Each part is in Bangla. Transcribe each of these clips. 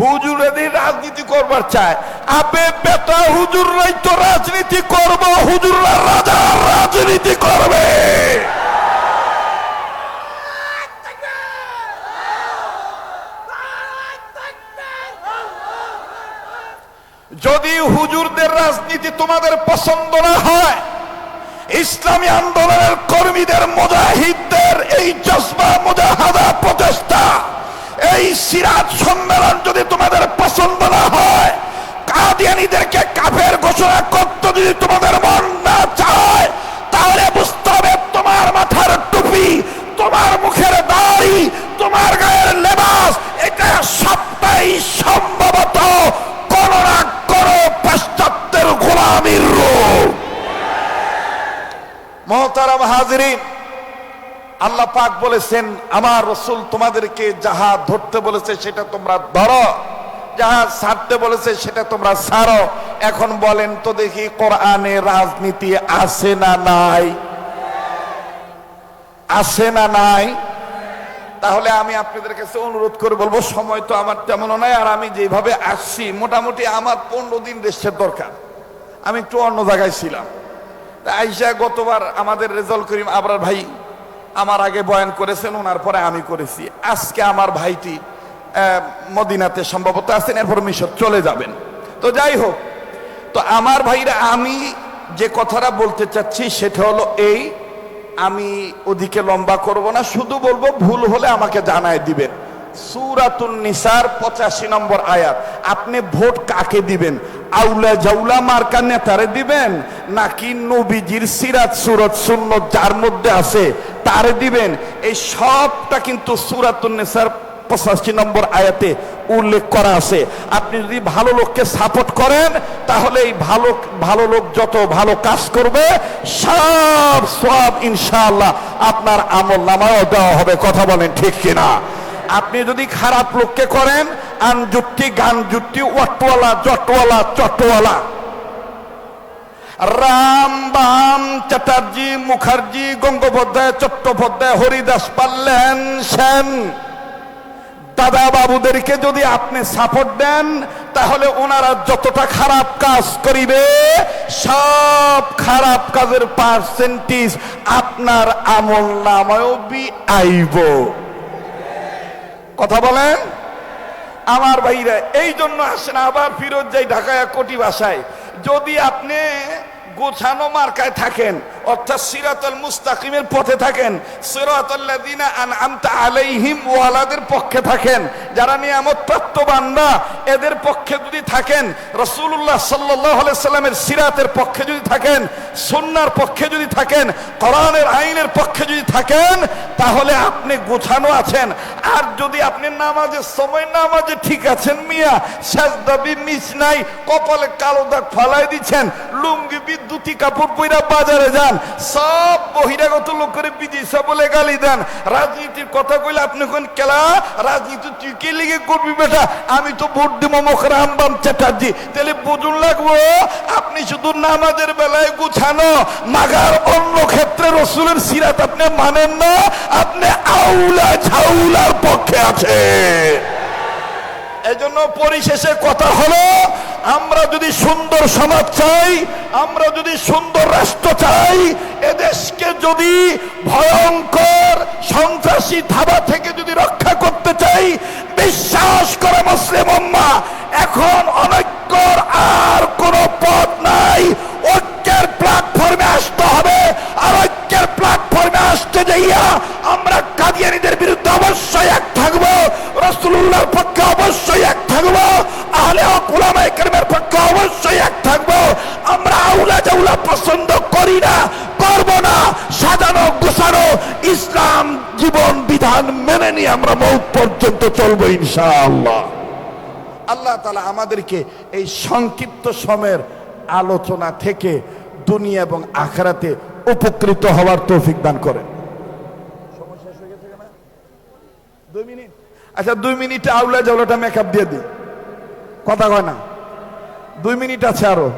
হুজুর এদিন রাজনীতি করবার চায়। আপে বেটা হুজুররাই তো রাজনীতি করব, হুজুররা রাজা রাজনীতি করবে। যদি হুজুরদের রাজনীতি তোমাদের পছন্দ না হয়, ইসলামী আন্দোলনের কর্মীদের মুজাহিদদের এই জজবা মুজাহাদা প্রচেষ্টা এই সিরাজ সম্মেলন যদি তোমাদের পছন্দ না হয়, কাদিয়ানিদেরকে কাফের ঘোষণা করতে যদি তোমাদের মন না চায়, তাহলে বুঝতে হবে তোমার মাথার টুপি, তোমার মুখের দাড়ি, তোমার গায়ের লেবাস, এটা সবটাই সম্ভবত কোন না কোন পাশ্চাত্যের গোলামীর রূপ। মহতারাম হাজরিন আল্লাহ পাক বলেছেন, আমার রসুল তোমাদেরকে যাহা ধরতে বলেছে সেটা তোমরা ধরো, যাহা ছাড়তে বলেছে সেটা তোমরা ছাড়ো। এখন বলেন, তো দেখি কোরআনে রাজনীতি আছে না নাই? আছে না নাই? তাহলে আমি আপনাদের কাছে অনুরোধ করে বলব, সময় তো আমার তেমনও নাই, আর আমি যেভাবে আসছি, মোটামুটি আমার পনেরো দিন দেশের দরকার। আমি একটু অন্য জায়গায় ছিলাম। আইসা গতবার আমাদের রেজাল্ট করিম আবরার ভাই আমার আগে বয়ান করেছেন, ওনার পরে আমি করেছি। আজকে আমার ভাইটি মদিনাতে সম্ভবত আছেন, এরপর মিশর চলে যাবেন। তো যাই হোক, তো আমার ভাইরা, আমি যে কথাটা বলতে চাচ্ছি সেটা হলো এই, আমি ওদিকে লম্বা করব না, শুধু বলব ভুল হলে আমাকে জানায় দিবেন। সুরাতুন নিসার, পঁচাশি নম্বর আয়াত। আপনি ভোট কাকে দিবেন? আউলা জাউলা মার্কা নেতারে দিবেন? নাকি নবীজির সিরাত সুরত শূন্য যার মধ্যে আছে তারে দিবেন। এই সবটা কিন্তু সুরাতুন নিসার পঁচাশি নম্বর আয়াতে উল্লেখ করা আছে। আপনি যদি ভালো লোককে সাপোর্ট করেন, তাহলে এই ভালো ভালো লোক যত ভালো কাজ করবে, সব সব ইনশাআল্লাহ আপনার আমল নামাও দেওয়া হবে। কথা বলেন ঠিক কিনা? আপনি যদি খারাপ লোককে করেন আন জুট্টি গান জুট্টি ওয়াটওয়ালা, জটওয়ালা, চটওয়ালা রাম বাম চ্যাটার্জি মুখার্জি, গঙ্গোপাধ্যায়, চট্টোপাধ্যায়, হরিদাস পাল্লেন সেন। দাদা বাবুদেরকে যদি আপনি সাপোর্ট দেন, তাহলে ওনারা যতটা খারাপ কাজ করিবে, সব খারাপ কাজের পার্সেন্টেজ আপনার আমল নামায়ও বি আইব কথা বলেন? আমার ভাইরা এই জন্য আসেন আবার ফিরত যাই ঢাকায় কোটি ভাষায় যদি আপনি গোছানো মার্কায় থাকেন, অর্থাৎ সিরাতুল মুস্তাকিমের পথে থাকেন সিরাতুল্লাযিনা আনআমতা আলাইহিম ওয়ালাদের পক্ষে থাকেন, যারা নিয়ামত প্রাপ্ত বান্দা, এদের পক্ষে যদি থাকেন, রাসূলুল্লাহ সাল্লাল্লাহু আলাইহি সাল্লামের সিরাতের পক্ষে যদি থাকেন সুন্নাহর পক্ষে যদি থাকেন, কোরআনের আইনের পক্ষে যদি থাকেন, তাহলে আপনি গোছানো আছেন। আর যদি আপনি নামাজের সময় নামাজে ঠিক আছেন মিয়া সাজদাবি মিস নাই, কপালে কালো দাগ ফালাই দিচ্ছেন, লুঙ্গি বিদ্যুতি কাপড় পইরা বাজারে যান, সব বহিরাগত লোক করে বিদিশা বলে গালি দেন। রাজনীতির কথা কইলে আপনি কোন রাজনীতি লিগে করবি বেটা? আমি তো ভোট দিব মখরাম বাম চ্যাটার্জি। তাহলে বুঝুন লাগবো, আপনি শুধু নামাজের বেলায় গুছানো, মাগার অন্য ক্ষেত্রে রসুলের সিরাত আপনি মানেন না, আপনি আউলা ঝাউলার পক্ষে আছে এজন্য পরিশেষে কথা হলো, আমরা যদি সুন্দর সমাজ চাই, আমরা যদি সুন্দর রাষ্ট্র চাই, এদেশকে যদি ভয়ঙ্কর সন্ত্রাসী ধাবা থেকে যদি রক্ষা করতে চাই, বিশ্বাস করে মুসলিম এখন অনৈক্যর আর কোনো পথ নাই ঐক্যের প্ল্যাটফর্মে আসতে হবে আর ঐক্যের প্ল্যাটফর্মে আসতে যাইয়া আমরা কাদিয়ানিদের বিরুদ্ধে অবশ্যই এক থাকব রসুল্লাহর পক্ষে অবশ্যই এক থাকব, আহলে ওলামায়ে কেরামের পক্ষে অবশ্যই এক থাকব। আমরা আউলা জাউলা পছন্দ করি না, করব না, সাজানো, গোছানো, ইসলাম জীবন বিধান মেনে নিয়ে আমরা মৌত পর্যন্ত চলবো ইনশাআল্লাহ। আল্লাহ তালা আমাদেরকে এই সংক্ষিপ্ত সময়ের আলোচনা থেকে দুনিয়া এবং আখরাতে উপকৃত হওয়ার তৌফিক দান করেন দুই মিনিট আচ্ছা দুই মিনিটে আউলা জাউলাটা মেকআপ দিয়ে দিই। কথা কয় না? দুই মিনিট আছে আরও।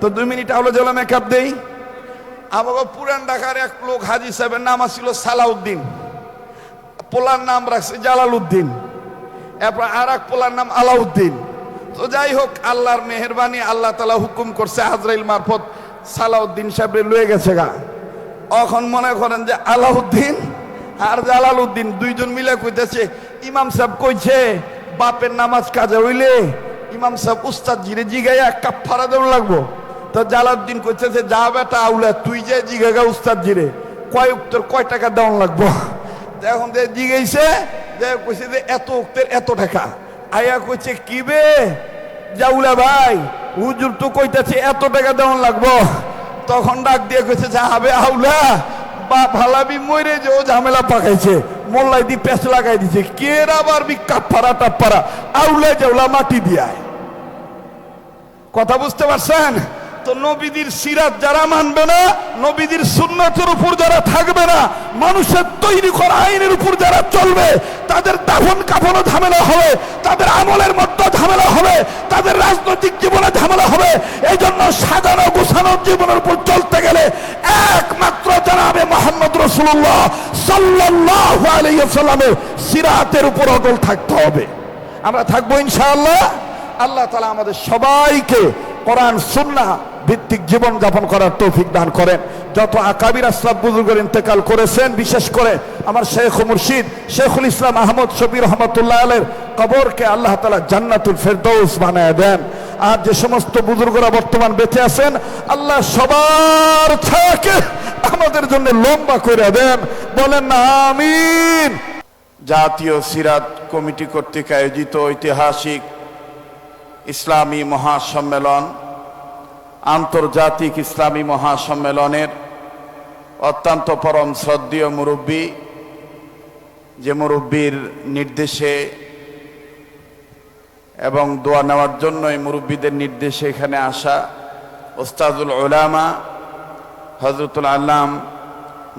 তো দুই মিনিট আউলা জাউলা মেকআপ দেই। আমাকে পুরান ঢাকার এক লোক হাজি সাহেবের নাম ছিল সালাউদ্দিন। পোলার নাম রাখছে জালাল উদ্দিন এরপর আর এক পোলার নাম আলাউদ্দিন। তো যাই হোক, আল্লাহর মেহরবানি, আল্লাহ তালা হুকুম করছে আজরাইল মারফত সালাউদ্দিন সাহেবরে লয়ে গেছে গা। এখন মনে করেন যে আলাউদ্দিন আর জালাল উদ্দিন দুইজন মিলে কইতেছে ইমাম সাহেব কইছে, বাপের নামাজ কাজে হইলে ইমাম সাহেব উস্তাদ জিরে জিগাইয়া কাফারা দেওয়া লাগবো। তো জালাউদ্দিন কইতেছে যা বেটা আউলা তুই যে জিগাগা উস্তাদ জিরে কয় উত্তর কয় টাকা দেওয়া লাগবো? এখন যে জিগাইছে, যে কইছে যে, এত উক্তের এত টাকা। আয়া কইছে, কি বে? জাউলা ভাই, হুজুর তো কইতাছে এত টাকা দেওয়া লাগবো। তখন ডাক দিয়ে কইছে, যে হবে আউলা বা ভালাবি মরে যে ও ঝামেলা পাকাইছে, মোল্লাই দি লাগাই দিছে। কে আবার বি টাপ্পারা? আউলা মাটি দিয়ায়। কথা বুঝতে পারছেন? তো নবীদের সিরাত যারা মানবে না, নবীদের সুন্নতের উপর যারা থাকবে না, মানুষের তৈরি করা আইনের উপর যারা চলবে, তাদের দাফন কাফনও ঝামেলা হবে, তাদের আমলের মধ্যে ঝামেলা হবে, তাদের রাজনৈতিক জীবনে ঝামেলা হবে। এই জন্য সাজানো গোছানো জীবনের উপর চলতে গেলে একমাত্র রসুল্লাহ সাল্লাহ আলাইসাল্লামের সিরাতের উপর অটল থাকতে হবে। আমরা থাকব ইনশাআল্লাহ? আল্লাহ তালা আমাদের সবাইকে কোরআন সুন্না ভিত্তিক জীবন যাপন করার তৌফিক দান করেন। যত আকাবির আসলাম বুজুর্গের ইন্তেকাল করেছেন, বিশেষ করে আমার শেখ মুর্শিদ শেখুল ইসলাম আহমদ শবির রহমতুল্লাহ আলের কবরকে আল্লাহ তালা জান্নাতুল ফেরদৌস বানায় দেন। আর যে সমস্ত বুজুর্গরা বর্তমান বেঁচে আছেন, আল্লাহ সবার ছায়াকে আমাদের জন্য লম্বা করে দেন। বলেন না, আমিন। জাতীয় সিরাত কমিটি কর্তৃক আয়োজিত ঐতিহাসিক ইসলামী মহাসম্মেলন, আন্তর্জাতিক ইসলামী মহাসম্মেলনের অত্যন্ত পরম শ্রদ্ধীয় মুরব্বী, যে মুরব্বীর নির্দেশে এবং দোয়া নেওয়ার জন্য এই মুরব্বীদের নির্দেশে এখানে আসা ওস্তাদুল ওলামা হজরতুল আল্লাম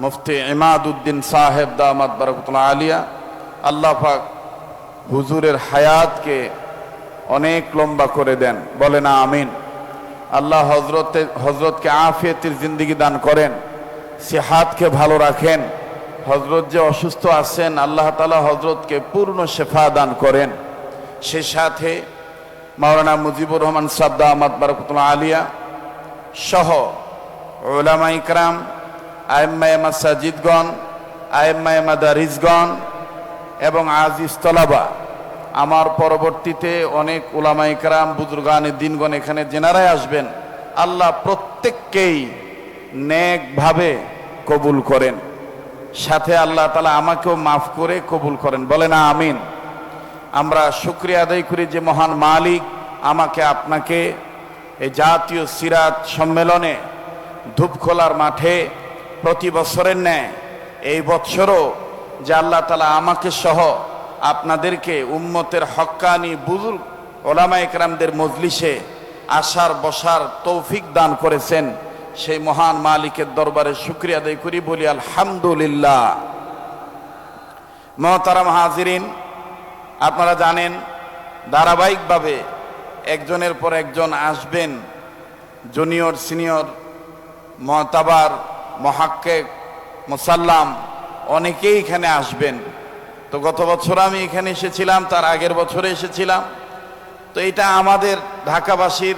মুফতি ইমাদ উদ্দিন সাহেব দামাদ বারকতুল্লাহ আলিয়া, আল্লাহ পাক হুজুরের হায়াতকে অনেক লম্বা করে দেন বলে না আমিন। আল্লাহ হজরতে হজরতকে আফিয়তের জিন্দগি দান করেন, সেহাতকে ভালো রাখেন হজরত যে অসুস্থ আছেন, আল্লাহ তালা হজরতকে পূর্ণ শেফা দান করেন। সে সাথে মাওলানা মুজিবুর রহমান সাদ্দা আহমদ বারকতুল্লাহ আলিয়া সহ ওলামা ইকরাম আয়েম্মা সাজিদগণ আয়েম্মা দারিজগণ এবং আজিজ তলাবা আমার পরবর্তীতে অনেক ওলামাইকরাম বুজুর্গানের দিনগণ এখানে জেনারাই আসবেন। আল্লাহ প্রত্যেককেই ন্যাকভাবে কবুল করেন। সাথে আল্লাহ তালা আমাকেও মাফ করে কবুল করেন। বলে না আমিন। আমরা শুক্রিয়া আদায় করি যে মহান মালিক আমাকে আপনাকে এই জাতীয় সিরাত সম্মেলনে ধূপখোলার মাঠে প্রতি বছরের ন্যায় এই বৎসরও যে আল্লাহ তালা আমাকে সহ আপনাদেরকে উম্মতের হক্কানি বুজুর্গ ওলামা একরামদের মজলিসে আসার, বসার তৌফিক দান করেছেন। সেই মহান মালিকের দরবারে শুক্রিয়া আদায় করি, বলি আলহামদুলিল্লাহ। মহতারাম হাজিরিন, আপনারা জানেন, ধারাবাহিকভাবে একজনের পর একজন আসবেন, জুনিয়র, সিনিয়র, মহতাবার, মহাক্কেক, মুসাল্লাম, অনেকেই এখানে আসবেন। তো গত বছর আমি এখানে এসেছিলাম, তার আগের বছরে এসেছিলাম। তো এটা আমাদের ঢাকাবাসীর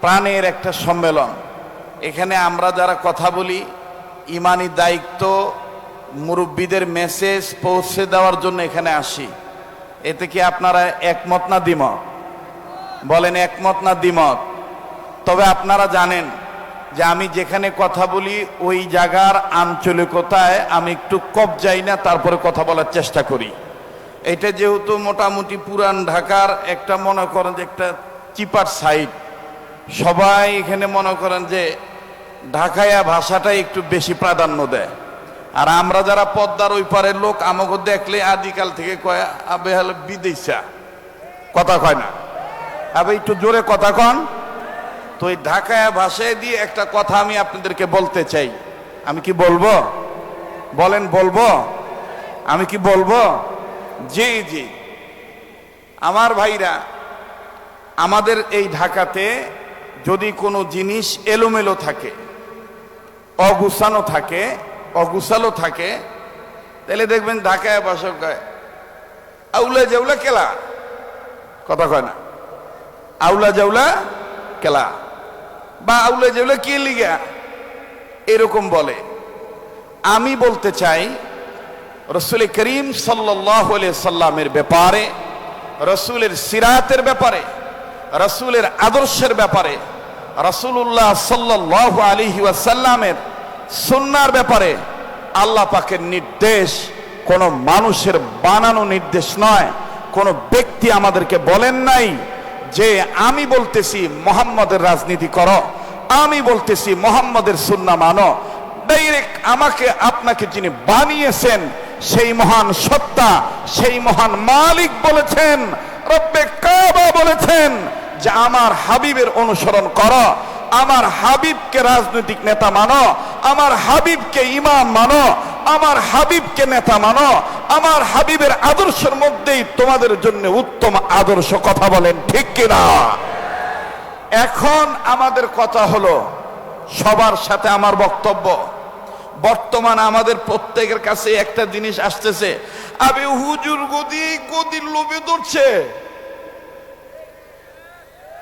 প্রাণের একটা সম্মেলন। এখানে আমরা যারা কথা বলি, ইমানি দায়িত্ব, মুরব্বীদের মেসেজ পৌঁছে দেওয়ার জন্য এখানে আসি। এতে কি আপনারা একমত না দ্বিমত? বলেন একমত না দ্বিমত? তবে আপনারা জানেন যে আমি যেখানে কথা বলি ওই জায়গার আঞ্চলিকতায় আমি একটু কব যাই না, তারপরে কথা বলার চেষ্টা করি। এটা যেহেতু মোটামুটি পুরান ঢাকার একটা মনে করেন যে একটা চিপার সাইড। সবাই এখানে মনে করেন যে ঢাকায়া ভাষাটাই একটু বেশি প্রাধান্য দেয়। আর আমরা যারা পদ্মার ওই পারের লোক, আমাকে দেখলে আদিকাল থেকে কয়, আবে হলো বিদেশা। কথা কয় না। আবে একটু জোরে কথা কন। তো এই ঢাকায় ভাষায় দিয়ে একটা কথা আমি আপনাদেরকে বলতে চাই। আমি কি বলব? বলেন, বলব? আমি কি বলব? জি জি। আমার ভাইরা, আমাদের এই ঢাকাতে যদি কোনো জিনিস এলোমেলো থাকে, অগুছানো থাকে, অগুছালো থাকে, তাহলে দেখবেন ঢাকায় বাসক আউলা জাউলা কেলা? কথা কয় না, আউলা জাউলা কেলা? বা আউলা জাউলা কে লিগা? এরকম বলে। আমি বলতে চাই, রসুল করিম সাল্লামের ব্যাপারে, রসুলের সিরাতের ব্যাপারে, রসুলের আদর্শের ব্যাপারে রসুল্লাহ সাল্লাহ আলিহি ওয়াসাল্লামের সুন্নার ব্যাপারে আল্লাহ পাকের নির্দেশ, কোনো মানুষের বানানো নির্দেশ নয়। কোনো ব্যক্তি আমাদেরকে বলেন নাই যে আমি বলতেছি মোহাম্মদের রাজনীতি করো, আমি বলতেছি মোহাম্মদের সুন্না মানো ডাইরেক্ট আমাকে আপনাকে যিনি বানিয়েছেন, সেই মহান সত্তা, সেই মহান মালিক বলেছেন, রব্বে কাবা বলেছেন যে আমার হাবিবের অনুসরণ করো, আমার হাবিবকে রাজনৈতিক নেতা মানো, আমার হাবিবকে ইমাম মানো আমার হাবিবকে নেতা মানো, আমার হাবিবের আদর্শের মধ্যেই তোমাদের জন্য উত্তম আদর্শ কথা বলেন, ঠিক কিনা? এখন আমাদের কথা হলো, সবার সাথে আমার বক্তব্য। বর্তমান আমাদের প্রত্যেকের কাছে একটা জিনিস আসতেছে, আবে হুজুর গদি, গদির লোভে ধরছে।